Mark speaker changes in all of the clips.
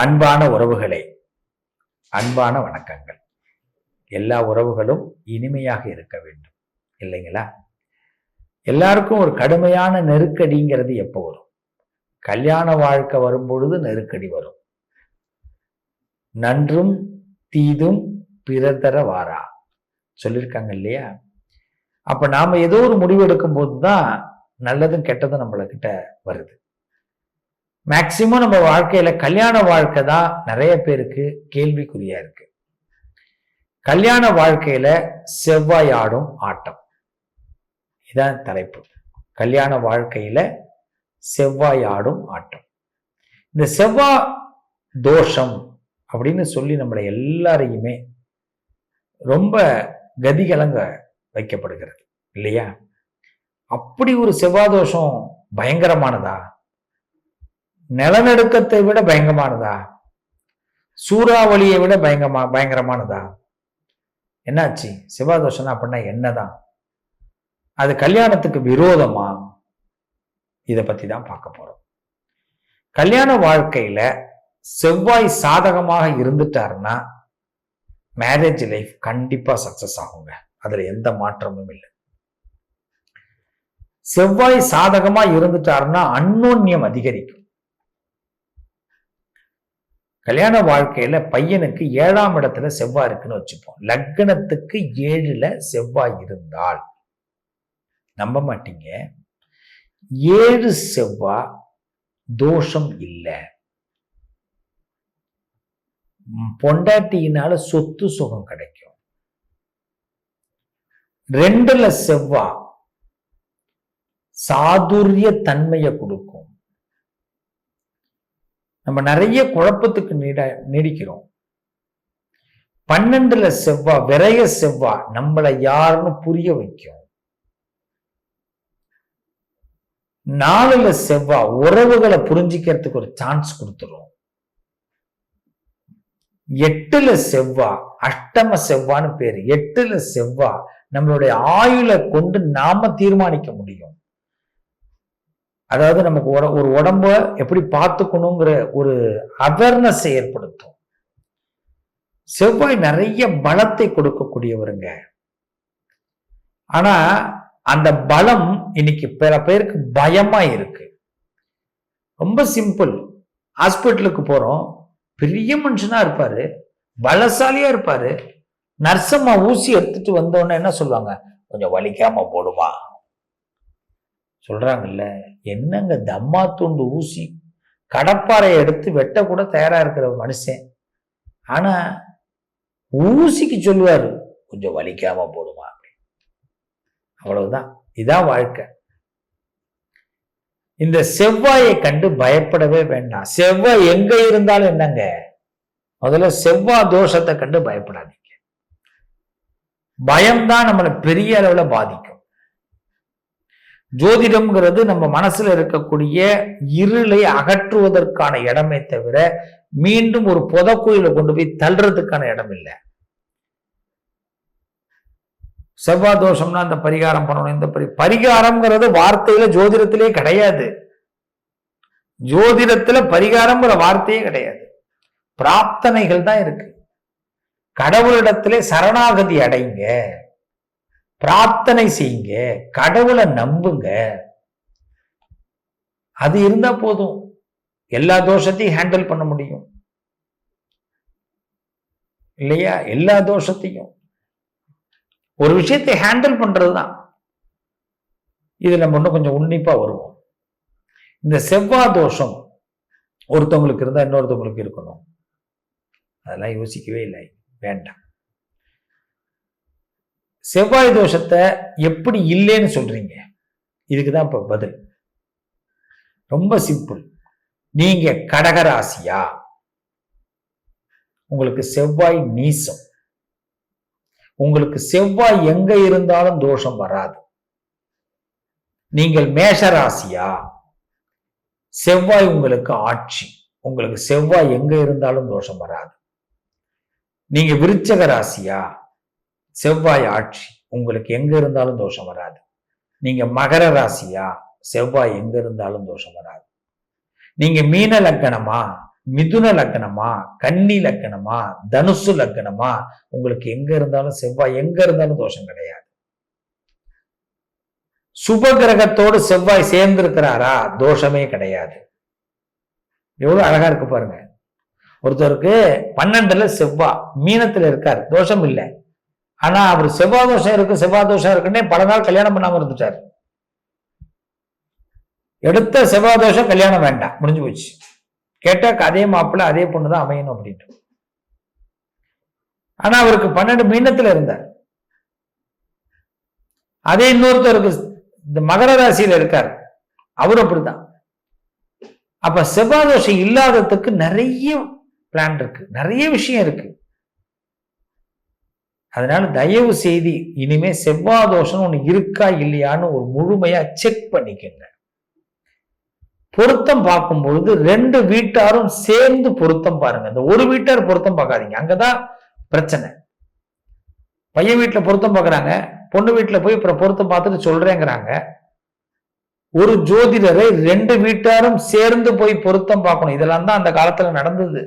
Speaker 1: அன்பான உறவுகளே அன்பான வணக்கங்கள். எல்லா உறவுகளும் இனிமையாக இருக்க வேண்டும் இல்லைங்களா? எல்லாருக்கும் ஒரு கடுமையான நெருக்கடிங்கிறது எப்போ வரும்? கல்யாண வாழ்க்கை வரும்பொழுது நெருக்கடி வரும். நன்றும் தீதும் பிறதர வாரா? சொல்லியிருக்காங்க இல்லையா? அப்ப நாம ஏதோ ஒரு முடிவு எடுக்கும் போது தான் நல்லதும் கெட்டதும் நம்மள வருது. மேக்சிமம் நம்ம வாழ்க்கையில கல்யாண வாழ்க்கை தான் நிறைய பேருக்கு கேள்விக்குறியா இருக்கு. கல்யாண வாழ்க்கையில செவ்வாய் ஆடும் ஆட்டம். இதான் தலைப்பு. கல்யாண வாழ்க்கையில செவ்வாய் ஆடும் ஆட்டம். இந்த செவ்வாய் தோஷம் அப்படின்னு சொல்லி நம்மளை எல்லாரையுமே ரொம்ப கதிகலங்க வைக்கப்படுகிறது இல்லையா? அப்படி ஒரு செவ்வாய் தோஷம் பயங்கரமானதா? நிலநடுக்கத்தை விட பயங்கரமானதா? சூறாவளியை விட பயங்கரமா பயங்கரமானதா? என்னாச்சு? சிவாதோஷம் அப்படின்னா என்னதான்? அது கல்யாணத்துக்கு விரோதமா? இதை பத்தி தான் பார்க்க போறோம். கல்யாண வாழ்க்கையில செவ்வாய் சாதகமாக இருந்துட்டாருன்னா மேரேஜ் லைஃப் கண்டிப்பா சக்சஸ் ஆகுங்க. அதுல எந்த மாற்றமும் இல்லை. செவ்வாய் சாதகமா இருந்துட்டாருன்னா அன்னோன்யம் அதிகரிக்கும். கல்யாண வாழ்க்கையில பையனுக்கு ஏழாம் இடத்துல செவ்வாய் இருக்குன்னு வச்சுப்போம். லக்னத்துக்கு ஏழுல செவ்வாய் இருந்தால் நம்ப மாட்டீங்க. ஏழு செவ்வாய் தோஷம் இல்லை. பொண்டாட்டியினால சொத்து சுகம் கிடைக்கும். ரெண்டுல செவ்வாய் சாதுரிய தன்மையை கொடுக்கும். நம்ம நிறைய குழப்பத்துக்கு நீட நீடிக்கிறோம். பன்னெண்டுல செவ்வா விரைய செவ்வா நம்மளை யாருன்னு புரிய வைக்கும். நாலுல செவ்வா உறவுகளை புரிஞ்சிக்கிறதுக்கு ஒரு சான்ஸ் கொடுத்துரும். எட்டுல செவ்வா அஷ்டம செவ்வான்னு பேரு. எட்டுல செவ்வா நம்மளுடைய ஆயுளை கொண்டு நாம தீர்மானிக்க முடியும். அதாவது நமக்கு உட ஒரு உடம்ப எப்படி பார்த்துக்கணுங்கிற ஒரு அவேர்னஸ் ஏற்படுத்தும். செவ்வாய் நிறைய பலத்தை கொடுக்கக்கூடியவருங்க. ஆனா அந்த பலம் இன்னைக்கு பல பேருக்கு பயமா இருக்கு. ரொம்ப சிம்பிள் ஹாஸ்பிட்டலுக்கு போறோம். பெரிய மனுஷனா இருப்பாரு. பலசாலியா இருப்பாரு. நர்சம்மா ஊசி எடுத்துட்டு வந்தோடனே என்ன சொல்லுவாங்க? கொஞ்சம் வலிக்காம போடுமா? சொல்றாங்கல்ல என்னங்க தம்மா துண்டு ஊசி? கடப்பாறை எடுத்து வெட்ட கூட தயாரா இருக்கிற மனுஷன். ஆனா ஊசிக்கு சொல்லுவாரு கொஞ்சம் வலிக்காம போடுமா அவ்வளவுதான். இதான் வாழ்க்கை. இந்த செவ்வாயை கண்டு பயப்படவே வேண்டாம். செவ்வாய் எங்க இருந்தாலும் என்னங்க? முதல்ல செவ்வாய் தோஷத்தை கண்டு பயப்படாதீங்க. பயம்தான் நம்மளை பெரிய அளவுல பாதிக்கும். ஜோதிடம்ங்கிறது நம்ம மனசுல இருக்கக்கூடிய இருளை அகற்றுவதற்கான இடமே தவிர மீண்டும் ஒரு புதக்குயில கொண்டு போய் தள்ளுறதுக்கான இடம் இல்லை. செவ்வாய் தோஷம்னா அந்த பரிகாரம் பண்ணணும். இந்த பரி பரிகாரம்ங்கிறது வார்த்தையில ஜோதிடத்திலே கிடையாது. ஜோதிடத்துல பரிகாரம்ங்கிற வார்த்தையே கிடையாது. பிரார்த்தனைகள் தான் இருக்கு. கடவுளிடத்திலே சரணாகதி அடைங்க. பிரார்த்தனை செய்யுங்க கடவுளை நம்புங்க. அது இருந்தா போதும். எல்லா தோஷத்தையும் ஹேண்டில் பண்ண முடியும். இல்லையா? எல்லா தோஷத்தையும். ஒரு விஷயத்தை ஹேண்டில் பண்றது தான் இது நம்ம இன்னும் கொஞ்சம் உன்னிப்பா வருவோம். இந்த செவ்வாய் தோஷம் ஒருத்தவங்களுக்கு இருந்தால் இன்னொருத்தவங்களுக்கு இருக்கணும். அதெல்லாம் யோசிக்கவே இல்லை. வேண்டாம். செவ்வாய் தோஷத்தை எப்படி இல்லைன்னு சொல்றீங்க. இதுக்கு தான் இப்போ பதில். ரொம்ப சிம்பிள் நீங்க கடகராசியா? உங்களுக்கு செவ்வாய் நீசம். உங்களுக்கு செவ்வாய் எங்க இருந்தாலும் தோஷம் வராது. நீங்கள் மேஷராசியா? செவ்வாய் உங்களுக்கு ஆட்சி. உங்களுக்கு செவ்வாய் எங்க இருந்தாலும் தோஷம் வராது. நீங்க விருச்சக ராசியா? செவ்வாய் ஆட்சி உங்களுக்கு எங்க இருந்தாலும் தோஷம் வராது. நீங்க மகர ராசியா? செவ்வாய் எங்க இருந்தாலும் தோஷம் வராது. நீங்க மீன லக்கணமா? மிதுன லக்கணமா? கன்னி லக்கணமா? தனுசு லக்கணமா? உங்களுக்கு எங்க இருந்தாலும் செவ்வாய் எங்க இருந்தாலும் தோஷம் கிடையாது. சுப கிரகத்தோடு செவ்வாய் சேர்ந்து இருக்கிறாரா தோஷமே கிடையாது. எவ்வளவு அழகா இருக்கு பாருங்க. ஒருத்தருக்கு பன்னெண்டுல செவ்வாய் மீனத்துல இருக்கார். தோஷம் இல்லை. ஆனா அவர் செவ்வாய் தோஷம் இருக்கு செவ்வாய் தோஷம் இருக்குன்னே பல நாள் கல்யாணம் பண்ணாம இருந்துட்டார். எடுத்த செவ்வாய் தோஷம் கல்யாணம் வேண்டாம் முடிஞ்சு போச்சு. கேட்டா அதே மாப்பிள்ள அதே பொண்ணு தான் அமையணும் அப்படின்ட்டு. ஆனா அவருக்கு பன்னெண்டு மீனத்துல இருந்தார். அதே இன்னொருத்தருக்கு இந்த மகர ராசியில இருக்கார். அவர் அப்படிதான். அப்ப செவ்வாய் தோஷம் இல்லாததுக்கு நிறைய பிளான் இருக்கு நிறைய விஷயம் இருக்கு. அதனால தயவு செய்தி இனிமே செவ்வாய் தோஷம் ஒண்ணு இருக்கா இல்லையான்னு ஒரு முழுமையா செக் பண்ணிக்கங்க. பொருத்தம் பார்க்கும் பொழுது ரெண்டு வீட்டாரும் சேர்ந்து பொருத்தம் பாருங்க. இந்த ஒரு வீட்டார் பொருத்தம் பார்க்காதீங்க. அங்கதான் பிரச்சனை. பையன் வீட்டில் பொருத்தம் பார்க்குறாங்க. பொண்ணு வீட்டுல போய் அப்புறம் பொருத்தம் பார்த்துட்டு சொல்றேங்கிறாங்க. ஒரு ஜோதிடரை ரெண்டு வீட்டாரும் சேர்ந்து போய் பொருத்தம் பார்க்கணும். இதெல்லாம் தான் அந்த காலத்துல நடந்தது.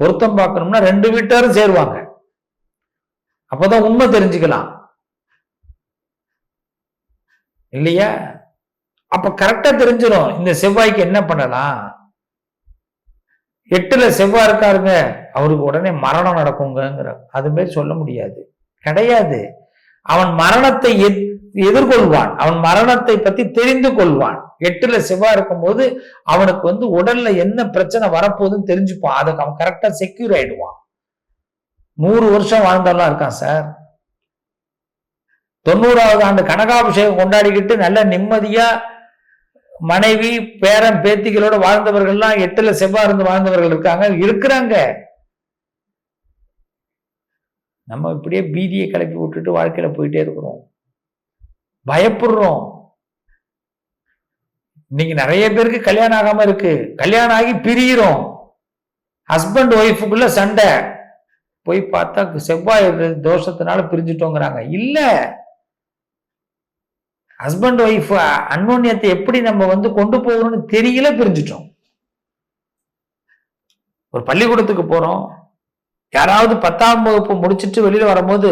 Speaker 1: பொருத்தம் பார்க்கணும்னா ரெண்டு வீட்டாரும் சேருவாங்க. அப்பதான் உண்மை தெரிஞ்சுக்கலாம். இல்லையா? அப்ப கரெக்டா தெரிஞ்சிடும் இந்த செவ்வாய்க்கு என்ன பண்ணலாம்? எட்டுல செவ்வாய் இருக்காருங்க. அவருக்கு உடனே மரணம் நடக்குங்கிற அது மாதிரி சொல்ல முடியாது. கிடையாது. அவன் மரணத்தை எதிர்கொள்வான். அவன் மரணத்தை பத்தி தெரிந்து கொள்வான். எட்டுல செவ்வாய் இருக்கும்போது அவனுக்கு வந்து உடல்ல என்ன பிரச்சனை வரப்போகுதுன்னு தெரிஞ்சுப்பான். அதுக்கு அவன் கரெக்டா செக்யூர் ஆயிடுவான். நூறு வருஷம் வாழ்ந்தவெல்லாம் இருக்கான் சார். தொண்ணூறாவது ஆண்டு கனகாபிஷேகம் கொண்டாடிக்கிட்டு நல்ல நிம்மதியா மனைவி பேரன் பேத்திகளோட வாழ்ந்தவர்கள்லாம் எட்டுல செவ்வாய் இருந்து வாழ்ந்தவர்கள் இருக்காங்க. இருக்கிறாங்க. நம்ம இப்படியே பீதியை கிளப்பி விட்டுட்டு வாழ்க்கையில போயிட்டே இருக்கிறோம். பயப்படுறோம். இன்னைக்கு நிறைய பேருக்கு கல்யாணம் ஆகாம இருக்கு. கல்யாணம் ஆகி பிரியிறோம். ஹஸ்பண்ட் ஒய்ஃபுக்குள்ள சண்டை. போய் பார்த்தா செவ்வாய் தோஷத்தினால பிரிஞ்சுட்டோங்கிறாங்க. இல்ல. ஹஸ்பண்ட் ஒய்ஃப் அன்னோன்யத்தை எப்படி நம்ம வந்து கொண்டு போகணும்னு தெரியல பிரிஞ்சிட்டோம். ஒரு பள்ளிக்கூடத்துக்கு போறோம். யாராவது பத்தாம் வகுப்பு முடிச்சுட்டு வெளியில வரும்போது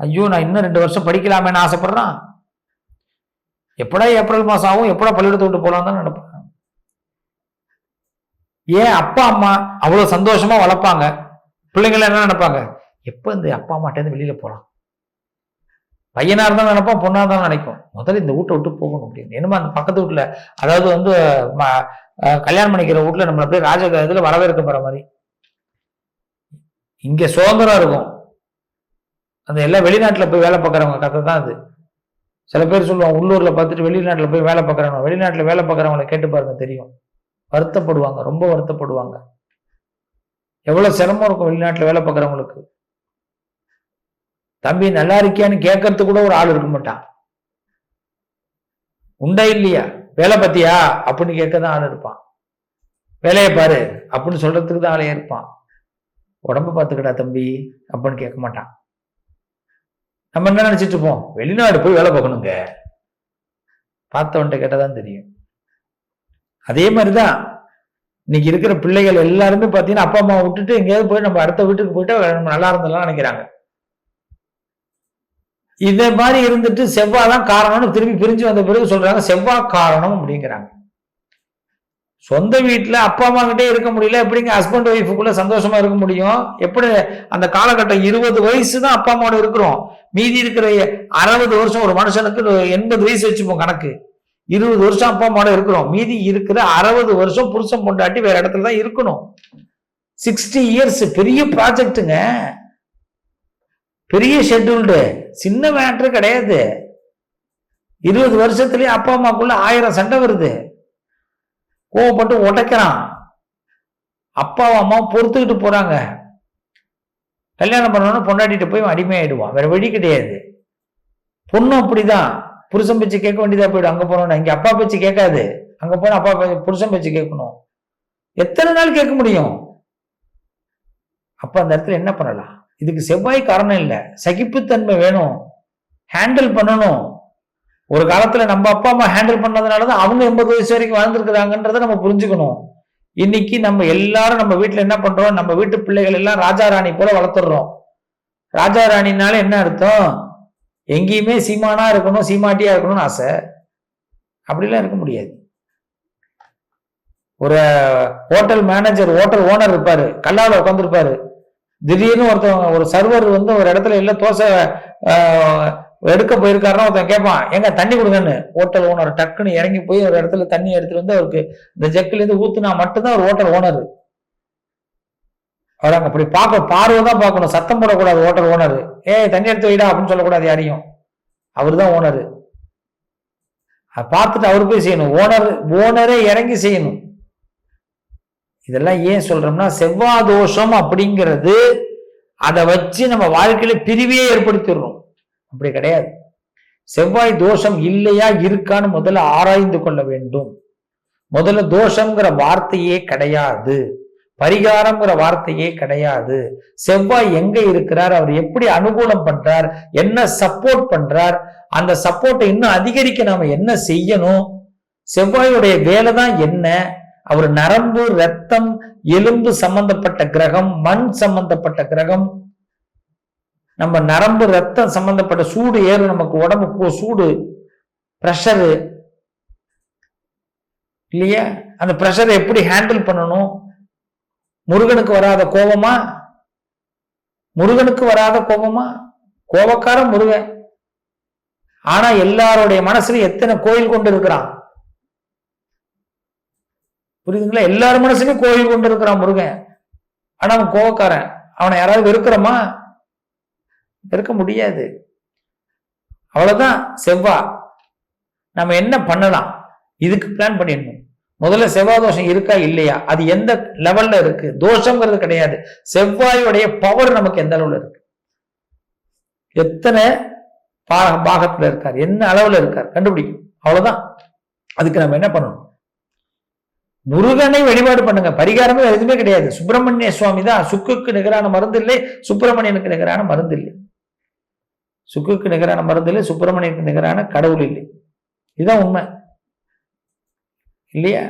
Speaker 1: ஐயோ நான் இன்னும் ரெண்டு வருஷம் படிக்கலாமேன்னு ஆசைப்படுறான். எப்படா ஏப்ரல் மாசம் ஆகும்? எப்படா பள்ளிக்கூடத்தை விட்டு போலாம் தான் நினைப்பேன். ஏன் அப்பா அம்மா அவ்வளவு சந்தோஷமா வளர்ப்பாங்க? பிள்ளைங்கள என்ன நினைப்பாங்க? எப்போ இந்த அப்பா அம்மாட்டேருந்து வெளியில போகலாம் பையனாக இருந்தாலும் நினைப்போம் பொண்ணா தான் நினைக்கும். முதல்ல இந்த வீட்டை விட்டு போகணும் அப்படின்னு. என்னமோ அந்த பக்கத்து வீட்டில் அதாவது வந்து கல்யாணம் பண்ணிக்கிற வீட்டில் நம்ம அப்படியே ராஜ இதில் வரவேற்க போகிற மாதிரி. இங்க சுதந்திரம் இருக்கும். அந்த எல்லாம் வெளிநாட்டில் போய் வேலை பார்க்குறவங்க கதை தான் அது. சில பேர் சொல்லுவாங்க உள்ளூரில் பார்த்துட்டு வெளிநாட்டில் போய் வேலை பார்க்குறவங்க. வெளிநாட்டில் வேலை பார்க்குறவங்கள கேட்டு பாருங்க தெரியும். வருத்தப்படுவாங்க ரொம்ப வருத்தப்படுவாங்க. எவ்வளோ சிரமம் இருக்கும் வெளிநாட்டில் வேலை பார்க்குறவங்களுக்கு? தம்பி நல்லா இருக்கியான்னு கேட்கறதுக்கு கூட ஒரு ஆள் இருக்க மாட்டான். உண்டா இல்லையா? வேலை பத்தியா அப்படின்னு கேட்க தான் ஆள் இருப்பான். வேலையை பாரு அப்படின்னு சொல்றதுக்கு தான் ஆளே இருப்பான். உடம்ப பார்த்துக்கடா தம்பி அப்படின்னு கேட்க மாட்டான். நம்ம என்ன நினைச்சிட்டு இருப்போம்? வெளிநாடு போய் வேலை பார்க்கணுங்க. பார்த்தவன்ட்ட கேட்டதான் தெரியும். அதே மாதிரிதான் இன்னைக்கு இருக்கிற பிள்ளைகள் எல்லாருமே பார்த்தீங்கன்னா அப்பா அம்மா விட்டுட்டு எங்கேயாவது போய் நம்ம அடுத்த வீட்டுக்கு போயிட்டு நம்ம நல்லா இருந்தலாம் நினைக்கிறாங்க. இதே மாதிரி இருந்துட்டு செவ்வாய் தான் காரணம்னு திரும்பி பிரிஞ்சு வந்த பிறகு சொல்றாங்க செவ்வாய் காரணம் அப்படிங்கிறாங்க. சொந்த வீட்டில் அப்பா அம்மா கிட்டே இருக்க முடியல எப்படிங்க ஹஸ்பண்ட் ஒய்ஃபுக்குள்ள சந்தோஷமா இருக்க முடியும்? எப்படி அந்த காலகட்டம் இருபது வயசு தான் அப்பா அம்மாவோட இருக்கிறோம். மீதி இருக்கிற அறுபது வருஷம் ஒரு மனுஷனுக்கு எண்பது வயசு வச்சுப்போம் கணக்கு. இருபது வருஷம் அப்பா அம்மாவோட இருக்கிறோம். மீதி இருக்கிற அறுபது வருஷம் புருஷன் பொண்டாட்டி வேற இடத்துல தான் இருக்கணும். சிக்ஸ்டி இயர்ஸ் பெரிய ப்ராஜெக்டுங்க பெரிய ஷெட்யூல்டு சின்ன மேட்ரு கிடையாது. இருபது வருஷத்துலயே அப்பா அம்மாக்குள்ள ஆயிரம் சண்டை வருது. கோவப்பட்டு உடைக்கிறான். அப்பாவும் அம்மாவும் பொறுத்துக்கிட்டு போறாங்க. கல்யாணம் பண்ணணும் பொண்டாட்டிட்டு போய் அடிமையாயிடுவான். வேற வழி கிடையாது. பொண்ணும் அப்படிதான். புருஷன் பேச்சு கேட்க வேண்டியதா போயிடும். அங்க போனோம்னா இங்க அப்பா பேச்சு கேட்காது. அங்க போன அப்பா புருஷன் பேச்சு கேட்கணும். எத்தனை நாள் கேட்க முடியும்? அப்ப அந்த இடத்துல என்ன பண்ணலாம்? இதுக்கு செவ்வாய் காரணம் இல்லை. சகிப்புத்தன்மை வேணும். ஹேண்டில் பண்ணணும். ஒரு காலத்துல நம்ம அப்பா அம்மா ஹேண்டில் பண்ணதுனாலதான் அவங்க எண்பது வயசு வரைக்கும் வாழ்ந்துருக்குறாங்கன்றத நம்ம புரிஞ்சுக்கணும். இன்னைக்கு நம்ம எல்லாரும் நம்ம வீட்டுல என்ன பண்றோம்? நம்ம வீட்டு பிள்ளைகள் எல்லாம் ராஜா ராணி போல வளர்த்துடுறோம் ராஜா ராணினால என்ன அர்த்தம்? எங்கேயுமே சீமானா இருக்கணும் சீமாட்டியா இருக்கணும்னு ஆசை. அப்படிலாம் இருக்க முடியாது. ஒரு ஹோட்டல் மேனேஜர் ஹோட்டல் ஓனர் இருப்பாரு கல்லாவில் உட்காந்துருப்பாரு திடீர்னு ஒருத்தவங்க ஒரு சர்வர் வந்து ஒரு இடத்துல இல்லை தோசை எடுக்க போயிருக்காருன்னா ஒருத்தன் கேட்பான் எங்க தண்ணி கொடுங்கன்னு. ஹோட்டல் ஓனர் டக்குன்னு இறங்கி போய் ஒரு இடத்துல தண்ணி எடுத்துட்டு வந்து அவருக்கு இந்த ஜக்குல இருந்து ஊத்துனா மட்டும்தான் ஒரு ஹோட்டல் ஓனர். வராங்க அப்படி பார்க்க பார்வை தான் பார்க்கணும். சத்தம் போடக்கூடாது ஹோட்டல் ஓனர். ஏய் தண்ணி எடுத்து வைடா அப்படின்னு சொல்லக்கூடாது யாரையும். அவர் தான் ஓனர் பார்த்துட்டு அவர் போய் செய்யணும். ஓனர் ஓனரே இறங்கி செய்யணும். இதெல்லாம் ஏன் சொல்றோம்னா செவ்வாய் தோஷம் அப்படிங்கிறது அதை வச்சு நம்ம வாழ்க்கையில பிரிவையே ஏற்படுத்திடுறோம். அப்படி கிடையாது. செவ்வாய் தோஷம் இல்லையா இருக்கான்னு முதல்ல ஆராய்ந்து கொள்ள வேண்டும். முதல்ல தோஷம்ங்கிற வார்த்தையே கிடையாது. பரிகாரம்ங்கிற வார்த்தையே கிடையாது. செவ்வாய் எங்க இருக்கிறார்? அவர் எப்படி அனுகூலம் பண்றார்? என்ன சப்போர்ட் பண்றார்? அந்த சப்போர்ட்டை இன்னும் அதிகரிக்க நாம என்ன செய்யணும்? செவ்வாயுடைய வேலை தான் என்ன? அவர் நரம்பு ரத்தம் எலும்பு சம்பந்தப்பட்ட கிரகம் மண் சம்பந்தப்பட்ட கிரகம். நம்ம நரம்பு ரத்தம் சம்பந்தப்பட்ட சூடு ஏறும் நமக்கு உடம்புக்கு சூடு ப்ரெஷரு இல்லையா? அந்த ப்ரெஷரை எப்படி ஹேண்டில் பண்ணணும்? முருகனுக்கு வராத கோபமா? முருகனுக்கு வராத கோபமா? கோபக்காரன் முருகன். ஆனா எல்லாருடைய மனசுல எத்தனை கோயில் கொண்டு இருக்கிறான் புரியுதுங்களா? எல்லார் மனசுலயும் கோயில் கொண்டு இருக்கிறான் முருகன். ஆனா அவன் கோவக்காரன் அவனை யாராவது வெறுக்கிறோமா? வெறுக்க முடியாது. அவ்வளவுதான் செவ்வா. நம்ம என்ன பண்ணலாம்? இதுக்கு பிளான் பண்ணிடணும். முதல்ல செவ்வாய் தோஷம் இருக்கா இல்லையா? அது எந்த லெவல்ல இருக்கு? தோஷங்கிறது கிடையாது. செவ்வாயுடைய பவர் நமக்கு எந்த அளவுல இருக்கு? எத்தனை பா- பாகத்துல இருக்கார்? என்ன அளவுல இருக்கார்? கண்டுபிடிக்கும் அவ்வளவுதான். அதுக்கு நம்ம என்ன பண்ணணும்? முருகனை வழிபாடு பண்ணுங்க. பரிகாரமே எதுவுமே கிடையாது. சுப்பிரமணிய சுவாமி தான். சுக்குக்கு நிகரான மருந்து இல்லை சுப்பிரமணியனுக்கு நிகரான மருந்து இல்லை. சுக்குக்கு நிகரான மருந்து இல்லை சுப்பிரமணியனுக்கு நிகரான கடவுள் இல்லை. இதுதான் உண்மை. இல்லையா?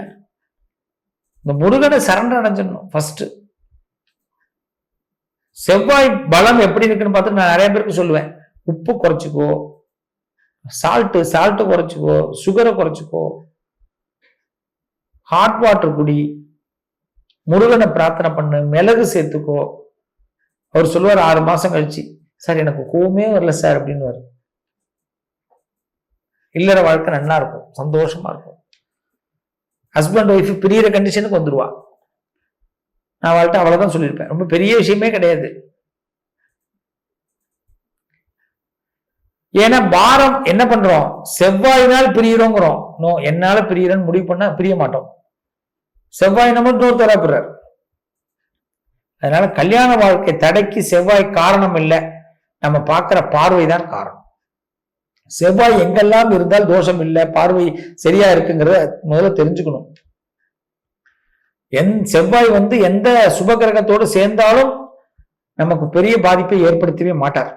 Speaker 1: இந்த முருகனை சரண்டர் அடைஞ்சிடணும் ஃபர்ஸ்ட் செவ்வாய் பலம் எப்படி இருக்குன்னு பார்த்து நான் நிறைய பேருக்கு சொல்லுவேன். உப்பு குறைச்சிக்கோ சால்ட்டு சால்ட்டு குறைச்சிக்கோ சுகரை குறைச்சிக்கோ. ஹாட் வாட்டர் குடி. முருகனை பிரார்த்தனை பண்ணு. மிளகு சேர்த்துக்கோ. அவர் சொல்லுவார் ஆறு மாசம் கழிச்சு. சார் எனக்கு கோவமே வரல சார் அப்படின்னு இல்லற வாழ்க்கை நல்லா இருக்கும். சந்தோஷமா இருக்கும். ஹஸ்பண்ட் ஒய்ஃப் பிரியிற கண்டிஷனுக்கு வந்துருவா. நான் அவள்கிட்ட அவ்வளவுதான் சொல்லியிருப்பேன். ரொம்ப பெரிய விஷயமே கிடையாது. ஏன்னா பாரம் என்ன பண்றோம்? செவ்வாயினால் பிரியிறோங்கிறோம். நோ என்னால பிரியறன்னு முடிவு பண்ணா பிரிய மாட்டோம். செவ்வாய் நம்ம இன்னொருத்தரா பிறர். அதனால கல்யாண வாழ்க்கை தடைக்கு செவ்வாய் காரணம் இல்லை. நம்ம பார்க்குற பார்வை தான் காரணம். செவ்வாய் எங்கெல்லாம் இருந்தால் தோஷம் இல்லை பார்வை சரியா இருக்குங்கிறத முதல்ல தெரிஞ்சுக்கணும். என் செவ்வாய் வந்து எந்த சுப கிரகத்தோடு சேர்ந்தாலும் நமக்கு பெரிய பாதிப்பை ஏற்படுத்தவே மாட்டார்.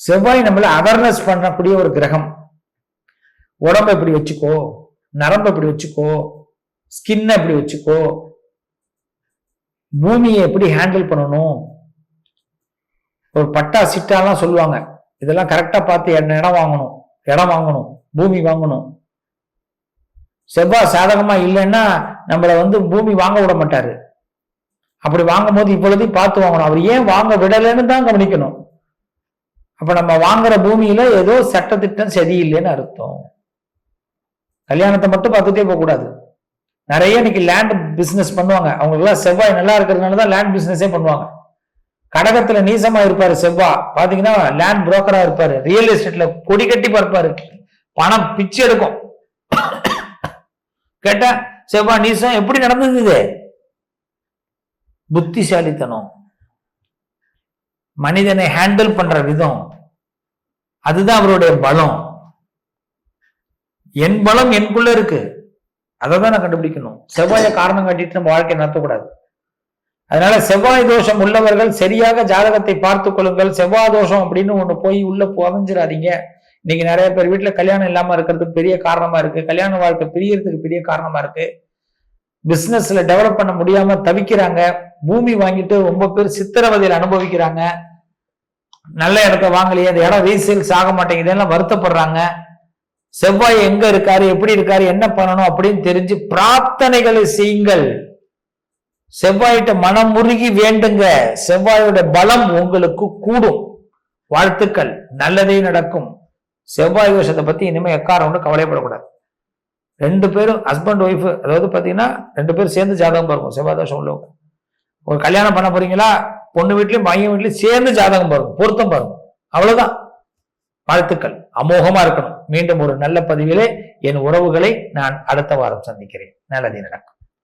Speaker 1: செவ்வாய் நம்மள அவேர்னஸ் பண்ணக்கூடிய ஒரு கிரகம். உடம்ப இப்படி வச்சுக்கோ நரம்பு இப்படி வச்சுக்கோ ஸ்கின்னை இப்படி வச்சுக்கோ பூமியை எப்படி ஹேண்டில் பண்ணணும்? ஒரு பட்டா சிட்டாலாம் சொல்லுவாங்க. இதெல்லாம் கரெக்டாக பார்த்து என்ன இடம் வாங்கணும்? இடம் வாங்கணும். பூமி வாங்கணும். செவ்வாய் சாதகமா இல்லைன்னா நம்மளை வந்து பூமி வாங்க விட மாட்டாரு. அப்படி வாங்கும் போது இப்பொழுதையும் பார்த்து வாங்கணும். அவர் ஏன் வாங்க விடலைன்னு தான் கவனிக்கணும். அப்ப நம்ம வாங்குற பூமியில ஏதோ சட்டத்திட்டம் சரியில்லைன்னு அர்த்தம். கல்யாணத்தை மட்டும் பார்த்துட்டே போகக்கூடாது நிறைய இன்னைக்கு லேண்ட் பிஸ்னஸ் பண்ணுவாங்க. அவங்களுக்குலாம் செவ்வாய் நல்லா இருக்கிறதுனால தான் லேண்ட் பிஸ்னஸே பண்ணுவாங்க. கடகத்துல நீசமா இருப்பாரு செவ்வா. பாத்தீங்கன்னா லேண்ட் புரோக்கரா இருப்பாரு. ரியல் எஸ்டேட்ல கொடி கட்டி பார்ப்பாரு. பணம் பிச்சு எடுக்கும். கேட்டா செவ்வா நீசம் எப்படி நடந்தது இது? புத்திசாலித்தனம். மனிதனை ஹேண்டில் பண்ற விதம். அதுதான் அவருடைய பலம். என் பலம் எனக்குள்ள இருக்கு. அதை தான் நான் கண்டுபிடிக்கணும். செவ்வாயை காரணம் காட்டிட்டு நம்ம வாழ்க்கையை நடத்தக்கூடாது. அதனால செவ்வாய் தோஷம் உள்ளவர்கள் சரியாக ஜாதகத்தை பார்த்து கொள்ளுங்கள். செவ்வாய் தோஷம் அப்படின்னு ஒண்ணு போய் உள்ள புகஞ்சிடாதீங்க இன்னைக்கு நிறைய பேர் வீட்டுல கல்யாணம் இல்லாம இருக்கிறதுக்கு பெரிய காரணமா இருக்கு. கல்யாண வாழ்க்கை பிரியறதுக்கு பெரிய காரணமா இருக்கு. பிசினஸ்ல டெவலப் பண்ண முடியாம தவிக்கிறாங்க. பூமி வாங்கிட்டு ரொம்ப பேர் சித்திரவதையில் அனுபவிக்கிறாங்க. நல்ல இடத்த வாங்கலையே அந்த இடம் ரீசேல்ஸ் ஆக மாட்டேங்குது எல்லாம் வருத்தப்படுறாங்க. செவ்வாய் எங்க இருக்காரு எப்படி இருக்காரு என்ன பண்ணணும் அப்படின்னு தெரிஞ்சு பிரார்த்தனைகளை செய்யுங்கள். செவ்வாயிட்ட மனம் முருகி வேண்டுங்க. செவ்வாயோட பலம் உங்களுக்கு கூடும். வாழ்த்துக்கள். நல்லதே நடக்கும். செவ்வாய் தோஷத்தை பத்தி இனிமே எக்காரம் ஒன்று கவலைப்படக்கூடாது. ரெண்டு பேரும் ஹஸ்பண்ட் ஒய்ஃபு அதாவது பார்த்தீங்கன்னா ரெண்டு பேரும் சேர்ந்து ஜாதகம் பாருங்க. செவ்வாய் தோஷம் உள்ளவங்க. ஒரு கல்யாணம் பண்ண போறீங்களா? பொண்ணு வீட்லையும் பையன் வீட்லையும் சேர்ந்து ஜாதகம் பாருங்க. பொருத்தம் பாருங்க. அவ்வளவுதான். வாழ்த்துக்கள். அமோகமா இருக்கணும். மீண்டும் ஒரு நல்ல பதிவிலே என் உறவுகளை நான் அடுத்த வாரம் சந்திக்கிறேன். நல்லதே நடக்கும்.